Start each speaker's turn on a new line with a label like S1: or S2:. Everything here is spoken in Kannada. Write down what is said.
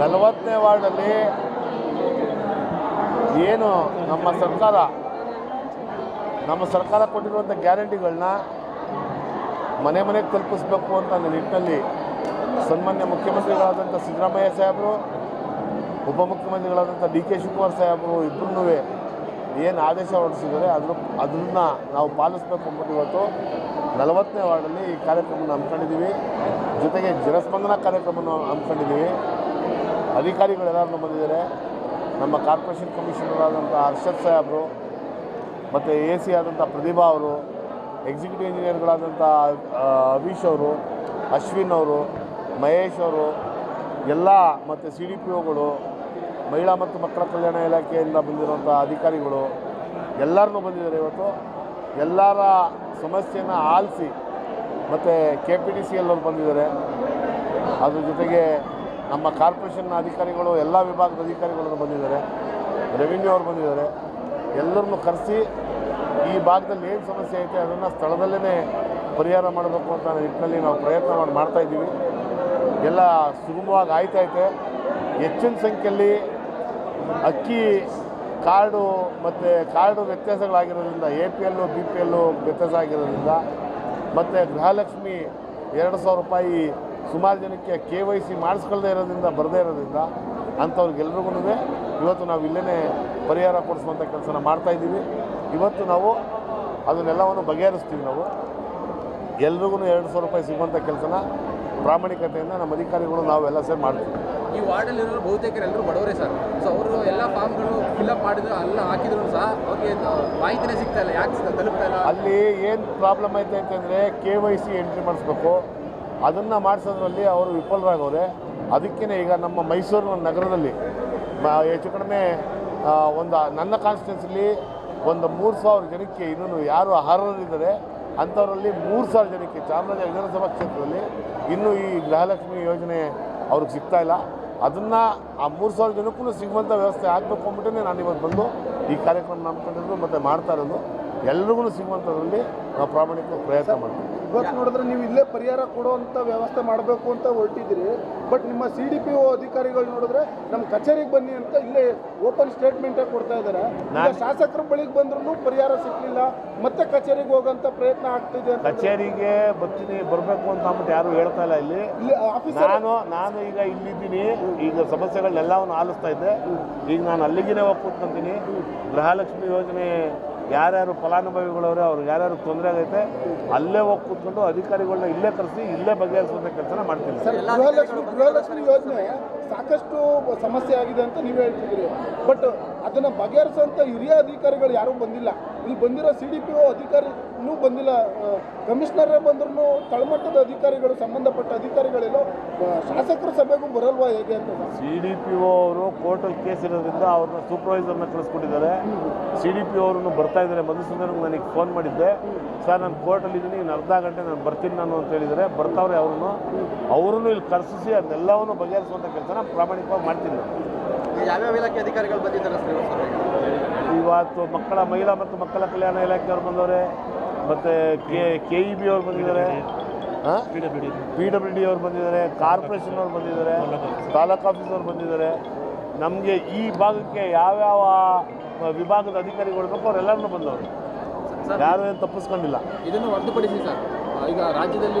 S1: ನಲವತ್ತನೇ ವಾರ್ಡಲ್ಲಿ ಏನು ನಮ್ಮ ಸರ್ಕಾರ ನಮ್ಮ ಸರ್ಕಾರ ಕೊಟ್ಟಿರುವಂಥ ಗ್ಯಾರಂಟಿಗಳನ್ನ ಮನೆ ಮನೆಗೆ ತಲುಪಿಸ್ಬೇಕು ಅಂತ ನಿಟ್ಟಿನಲ್ಲಿ ಸನ್ಮಾನ್ಯ ಮುಖ್ಯಮಂತ್ರಿಗಳಾದಂಥ ಸಿದ್ದರಾಮಯ್ಯ ಸಾಹೇಬರು, ಉಪಮುಖ್ಯಮಂತ್ರಿಗಳಾದಂಥ ಡಿ ಕೆ ಶಿವಕುಮಾರ್ ಸಾಹೇಬರು ಇಬ್ಬರೂ ಏನು ಆದೇಶ ಹೊರಡಿಸಿದ್ದಾರೆ, ಅದ್ರ ಅದನ್ನು ನಾವು ಪಾಲಿಸ್ಬೇಕು ಅಂದ್ಬಿಟ್ಟು ಇವತ್ತು ನಲವತ್ತನೇ ವಾರ್ಡಲ್ಲಿ ಈ ಕಾರ್ಯಕ್ರಮವನ್ನು ಹಮ್ಮಿಕೊಂಡಿದ್ದೀವಿ. ಜೊತೆಗೆ ಜನಸ್ಪಂದನ ಕಾರ್ಯಕ್ರಮವನ್ನು ಹಮ್ಮಿಕೊಂಡಿದ್ದೀವಿ. ಅಧಿಕಾರಿಗಳೆಲ್ಲರೂ ಬಂದಿದ್ದಾರೆ. ನಮ್ಮ ಕಾರ್ಪೊರೇಷನ್ ಕಮಿಷನರ್ ಆದಂಥ ಹರ್ಷದ್ ಸಾಹೇಬ್ರು, ಮತ್ತು ಎ ಸಿ ಆದಂಥ ಪ್ರತಿಭಾ ಅವರು, ಎಕ್ಸಿಕ್ಯೂಟಿವ್ ಇಂಜಿನಿಯರ್ಗಳಾದಂಥ ಅಭೀಶ್ ಅವರು, ಅಶ್ವಿನ್ ಅವರು, ಮಹೇಶ್ ಅವರು, ಎಲ್ಲ ಮತ್ತು ಸಿ ಡಿ ಪಿ ಒಗಳು, ಮಹಿಳಾ ಮತ್ತು ಮಕ್ಕಳ ಕಲ್ಯಾಣ ಇಲಾಖೆಯಿಂದ ಬಂದಿರುವಂಥ ಅಧಿಕಾರಿಗಳು ಎಲ್ಲರನ್ನೂ ಬಂದಿದ್ದಾರೆ ಇವತ್ತು. ಎಲ್ಲರ ಸಮಸ್ಯೆಯನ್ನು ಆಲಿಸಿ ಮತ್ತು ಕೆ ಪಿ ಟಿ ಸಿ ಎಲ್ಲರು ಬಂದಿದ್ದಾರೆ. ಅದ್ರ ಜೊತೆಗೆ ನಮ್ಮ ಕಾರ್ಪೊರೇಷನ್ನ ಅಧಿಕಾರಿಗಳು, ಎಲ್ಲ ವಿಭಾಗದ ಅಧಿಕಾರಿಗಳನ್ನು ಬಂದಿದ್ದಾರೆ. ರೆವಿನ್ಯೂ ಅವರು ಬಂದಿದ್ದಾರೆ. ಎಲ್ಲರನ್ನು ಕರೆಸಿ ಈ ಭಾಗದಲ್ಲಿ ಏನು ಸಮಸ್ಯೆ ಐತೆ ಅದನ್ನು ಸ್ಥಳದಲ್ಲೇ ಪರಿಹಾರ ಮಾಡಬೇಕು ಅಂತ ನಿಟ್ಟಿನಲ್ಲಿ ನಾವು ಪ್ರಯತ್ನ ಮಾಡಿ ಮಾಡ್ತಾ ಇದ್ದೀವಿ. ಎಲ್ಲ ಸುಗಮವಾಗಿ ಆಯ್ತೈತೆ ಹೆಚ್ಚಿನ ಸಂಖ್ಯೆಯಲ್ಲಿ ಅಕ್ಕಿ ಕಾರ್ಡು ಮತ್ತು card ವ್ಯತ್ಯಾಸಗಳಾಗಿರೋದ್ರಿಂದ, A P L B P L ವ್ಯತ್ಯಾಸ ಆಗಿರೋದ್ರಿಂದ, ಮತ್ತು ಗೃಹಲಕ್ಷ್ಮಿ ಎರಡು ಸಾವಿರ ರೂಪಾಯಿ ಸುಮಾರು ಜನಕ್ಕೆ ಕೆ ವೈ ಸಿ ಮಾಡಿಸ್ಕೊಳ್ದೇ ಇರೋದ್ರಿಂದ ಬರದೇ ಇರೋದ್ರಿಂದ ಅಂಥವ್ರಿಗೆಲ್ರಿಗೂ ಇವತ್ತು ನಾವು ಇಲ್ಲೇ ಪರಿಹಾರ ಕೊಡಿಸುವಂಥ ಕೆಲಸನ ಮಾಡ್ತಾಯಿದ್ದೀವಿ ಇವತ್ತು ನಾವು ಅದನ್ನೆಲ್ಲವನ್ನು ಬಗೆಹರಿಸ್ತೀವಿ ನಾವು. ಎಲ್ರಿಗೂ ಎರಡು ಸಾವಿರ ರೂಪಾಯಿ ಸಿಗುವಂಥ ಕೆಲಸನ ಪ್ರಾಮಾಣಿಕತೆಯಿಂದ ನಮ್ಮ ಅಧಿಕಾರಿಗಳು ನಾವೆಲ್ಲ ಸೇರಿ ಮಾಡ್ತೀವಿ.
S2: ಈ ವಾರ್ಡಲ್ಲಿರೋ ಬಹುತೇಕರೆಲ್ಲರೂ ಬಡವರೇ ಸರ್. ಸೊ ಅವರು ಎಲ್ಲ ಫಾರ್ಮ್ಗಳು ಫಿಲ್ಅಪ್ ಮಾಡಿದ್ರು ಅಲ್ಲ ಹಾಕಿದ್ರು ಸಹ ಅವ್ರಿಗೆ ಮಾಹಿತಿನೇ ಸಿಗ್ತಾ ಇಲ್ಲ. ಯಾಕೆ ತಲುಪ್ತಾ ಇಲ್ಲ?
S1: ಅಲ್ಲಿ ಏನು ಪ್ರಾಬ್ಲಮ್ ಐತೆ ಅಂತಂದರೆ ಕೆ ವೈ ಸಿ ಎಂಟ್ರಿ ಮಾಡಿಸ್ಬೇಕು. ಅದನ್ನು ಮಾಡಿಸೋದ್ರಲ್ಲಿ ಅವರು ವಿಫಲರಾಗವ್ರೆ ಅದಕ್ಕೇ ಈಗ ನಮ್ಮ ಮೈಸೂರು ನಗರದಲ್ಲಿ ಹೆಚ್ಚು ಕಡಿಮೆ ಒಂದು, ನನ್ನ ಕಾನ್ಸ್ಟಿಟ್ಯೂನ್ಸಿಲಿ ಒಂದು ಮೂರು ಸಾವಿರ ಜನಕ್ಕೆ ಇನ್ನೂ ಯಾರು ಅರ್ಹರಿದ್ದಾರೆ, ಅಂಥವರಲ್ಲಿ ಮೂರು ಸಾವಿರ ಜನಕ್ಕೆ ಚಾಮರಾಜ ವಿಧಾನಸಭಾ ಕ್ಷೇತ್ರದಲ್ಲಿ ಇನ್ನೂ ಈ ಗೃಹಲಕ್ಷ್ಮಿ ಯೋಜನೆ ಅವ್ರಿಗೆ ಸಿಗ್ತಾ ಇಲ್ಲ. ಅದನ್ನು ಆ ಮೂರು ಸಾವಿರ ಜನಕ್ಕೂ ಸಿಗುವಂಥ ವ್ಯವಸ್ಥೆ ಆಗಬೇಕು ಅಂದ್ಬಿಟ್ಟೇ ನಾನು ಇವತ್ತು ಬಂದು ಈ ಕಾರ್ಯಕ್ರಮ ನಂಬ್ಕೊಂಡಿರೋದು ಮತ್ತು ಮಾಡ್ತಾ ಇರೋದು. ಎಲ್ರಿಗೂ ಸಿಗುವಂಥದ್ರಲ್ಲಿ ನಾವು ಪ್ರಾಮಾಣಿಕ ಪ್ರಯತ್ನ ಮಾಡ್ತೀವಿ.
S3: ಇವತ್ತು ನೋಡಿದ್ರೆ ನೀವು ಇಲ್ಲೇ ಪರಿಹಾರ ಕೊಡುವಂಥ ವ್ಯವಸ್ಥೆ ಮಾಡಬೇಕು ಅಂತ ಹೊರಟಿದ್ದೀರಿ. ಬಟ್ ನಿಮ್ಮ ಸಿ ಡಿ ಪಿ ಒ ಅಧಿಕಾರಿಗಳು ನೋಡಿದ್ರೆ ನಮ್ಮ ಕಚೇರಿಗೆ ಬನ್ನಿ ಅಂತ ಇಲ್ಲೇ ಓಪನ್ ಸ್ಟೇಟ್ಮೆಂಟೇ ಕೊಡ್ತಾ ಇದ್ದಾರೆ. ಶಾಸಕರ ಬಳಿಗೆ ಬಂದ್ರೂ ಪರಿಹಾರ ಸಿಕ್ಕಲಿಲ್ಲ ಮತ್ತೆ ಕಚೇರಿಗೆ ಹೋಗೋಂಥ ಪ್ರಯತ್ನ ಆಗ್ತಿದೆ
S1: ಕಚೇರಿಗೆ ಬರ್ತೀನಿ ಬರಬೇಕು ಅಂತ ಅಂದ್ಬಿಟ್ಟು ಯಾರು ಹೇಳ್ತಾ ಇಲ್ಲ ಇಲ್ಲಿ. ನಾನು ನಾನು ಈಗ ಇಲ್ಲಿದ್ದೀನಿ. ಈಗ ಸಮಸ್ಯೆಗಳನ್ನೆಲ್ಲವನ್ನು ಆಲಿಸ್ತಾ ಇದ್ದೆ. ಈಗ ನಾನು ಅಲ್ಲಿಗೆ ಹೋಗಿ ಕೂತ್ಕೊಂತೀನಿ ಗೃಹಲಕ್ಷ್ಮಿ ಯೋಜನೆ ಯಾರ್ಯಾರು ಫಲಾನುಭವಿಗಳವ್ರೆ ಅವ್ರಿಗೆ ಯಾರ್ಯಾರು ತೊಂದರೆ ಆಗೈತೆ ಅಲ್ಲೇ ಹೋಗಿ ಕೂತ್ಕೊಂಡು ಅಧಿಕಾರಿಗಳನ್ನ ಇಲ್ಲೇ ಕರೆಸಿ ಇಲ್ಲೇ ಬಗೆಹರಿಸುವಂಥ ಕೆಲಸನ ಮಾಡ್ತೀನಿ
S3: ಸರ್ ಗೃಹಲಕ್ಷ್ಮಿ ಗೃಹಲಕ್ಷ್ಮಿ ಯೋಜನೆ ಸಾಕಷ್ಟು ಸಮಸ್ಯೆ ಆಗಿದೆ ಅಂತ ನೀವು ಹೇಳ್ತಿದ್ದೀರಿ. ಬಟ್ ಅದನ್ನ ಬಗೆಹರಿಸುವಂತ ಹಿರಿಯ ಅಧಿಕಾರಿಗಳು ಯಾರೂ ಬಂದಿಲ್ಲ. ಇಲ್ಲಿ ಬಂದಿರೋ ಸಿ ಡಿ ಪಿ ಒ ಅಧಿಕಾರಿನೂ ಬಂದಿಲ್ಲ. ಕಮಿಷನರೇ ಬಂದ್ರೂ ತಳಮಟ್ಟದ ಅಧಿಕಾರಿಗಳು ಸಂಬಂಧಪಟ್ಟ ಅಧಿಕಾರಿಗಳೆಲ್ಲೋ ಆ, ಶಾಸಕರ ಸಭೆಗೂ ಬರಲ್ವಾ ಹೇಗೆ ಅಂತ sir?
S1: C D P O ಅವರು ಕೋರ್ಟಲ್ಲಿ ಕೇಸ್ ಇರೋದ್ರಿಂದ ಅವ್ರನ್ನ ಸೂಪರ್ವೈಸರ್ನ ಕಳಿಸ್ಕೊಟ್ಟಿದ್ದಾರೆ. ಸಿ ಡಿ ಪಿ ಅವರನ್ನು ಬರ್ತಾ ಇದ್ದಾರೆ. ಮಧುಸೂದನ್ಗೆ ನನಗೆ ಫೋನ್ ಮಾಡಿದ್ದೆ. ಸರ್ ನಾನು ಕೋರ್ಟಲ್ಲಿ ಇದ್ದೀನಿ. ಇನ್ನು ಅರ್ಧ ಗಂಟೆ ನಾನು ಬರ್ತೀನಿ ನಾನು ಅಂತ ಹೇಳಿದರೆ ಬರ್ತಾವ್ರೆ ಅವ್ರನ್ನು ಅವರನ್ನು ಇಲ್ಲಿ ಕರೆಸಿಸಿ ಅದನ್ನೆಲ್ಲವನ್ನು ಬಗೆಹರಿಸುವಂಥ ಕೆಲಸನ ಪ್ರಾಮಾಣಿಕವಾಗಿ ಮಾಡ್ತೀನಿ ನಾನು.
S2: ಯಾವ್ಯಾವ ಇಲಾಖೆ ಅಧಿಕಾರಿಗಳು ಬಂದಿದ್ದಾರೆ ಸರ್? ಇವತ್ತು?
S1: ಮಕ್ಕಳ ಮಹಿಳಾ ಮತ್ತು ಮಕ್ಕಳ ಕಲ್ಯಾಣ ಇಲಾಖೆಯವ್ರು ಬಂದವರೆ, ಮತ್ತು ಕೆ ಕೆ ಇ ಬಿ ಅವ್ರು ಬಂದಿದ್ದಾರೆ. ಪಿ ಡಬ್ಲ್ಯೂ ಡಿ ಅವ್ರು ಬಂದಿದ್ದಾರೆ, ಕಾರ್ಪೊರೇಷನ್ ಅವ್ರು ಬಂದಿದ್ದಾರೆ, ತಾಲೂಕು ಆಫೀಸವ್ರು ಬಂದಿದ್ದಾರೆ. ನಮಗೆ ಈ ಭಾಗಕ್ಕೆ ಯಾವ್ಯಾವ ವಿಭಾಗದ ಅಧಿಕಾರಿಗಳು ಬೇಕು ಅವರೆಲ್ಲರೂ ಬಂದವರು. ಯಾರು ಏನು ತಪ್ಪಿಸ್ಕೊಂಡಿಲ್ಲ.
S2: ಇದನ್ನು ಹೊರತುಪಡಿಸಿ ಸರ್, ಈಗ ರಾಜ್ಯದಲ್ಲಿ